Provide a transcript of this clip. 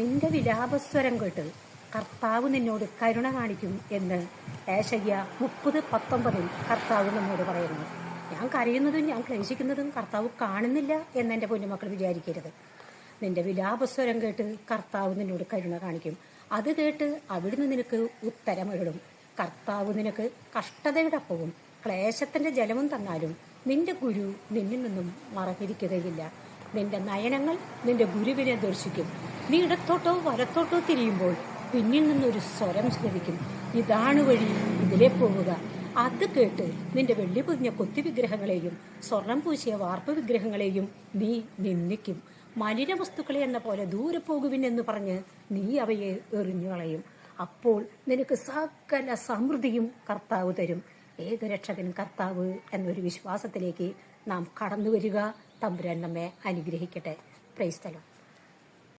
നിന്റെ വിലാപസ്വരം കേട്ട് കർത്താവ് നിന്നോട് കരുണ കാണിക്കും എന്ന് ഏശയ്യ മുപ്പത് പത്തൊമ്പതിൽ കർത്താവ് നമ്മോട് പറയുന്നു. ഞാൻ കരയുന്നതും ഞാൻ ക്ലേശിക്കുന്നതും കർത്താവ് കാണുന്നില്ല എന്ന് എന്റെ പൊന്നുമക്കൾ വിചാരിക്കരുത്. നിന്റെ വിലാപസ്വരം കേട്ട് കർത്താവ് നിന്നോട് കരുണ കാണിക്കും. അത് കേട്ട് അവിടുന്ന് നിനക്ക് ഉത്തരമിടും കർത്താവ് നിനക്ക് കഷ്ടതയുടെ അപ്പവും ക്ലേശത്തിന്റെ ജലവും തന്നാലും നിന്റെ ഗുരു നിന്നിൽ നിന്നും മറഞ്ഞിരിക്കുകയില്ല. നിന്റെ നയനങ്ങൾ നിന്റെ ഗുരുവിനെ ദർശിക്കും. നീ ഇടത്തോട്ടോ വലത്തോട്ടോ തിരിയുമ്പോൾ പിന്നിൽ നിന്നൊരു സ്വരം ശ്രവിക്കും ഇതാണ് വഴി ഇതിലെ പോവുക. അത് കേട്ട് നിന്റെ വെള്ളി പൊതിഞ്ഞ കൊത്തി വിഗ്രഹങ്ങളെയും സ്വർണം പൂശിയ വാർപ്പ് വിഗ്രഹങ്ങളെയും നീ നിന്ദിക്കും. മലിന വസ്തുക്കളെ എന്ന പോലെ ദൂരെ പോകുവിൻ എന്ന് പറഞ്ഞ് നീ അവയെ എറിഞ്ഞു കളയും. അപ്പോൾ നിനക്ക് സകല സമൃദ്ധിയും കർത്താവ് തരും. ഏകരക്ഷകൻ കർത്താവ് എന്നൊരു വിശ്വാസത്തിലേക്ക് നാം കടന്നു വരിക തമ്പുരാൻ നമ്മെ അനുഗ്രഹിക്കട്ടെ. പ്രൈസ്തലം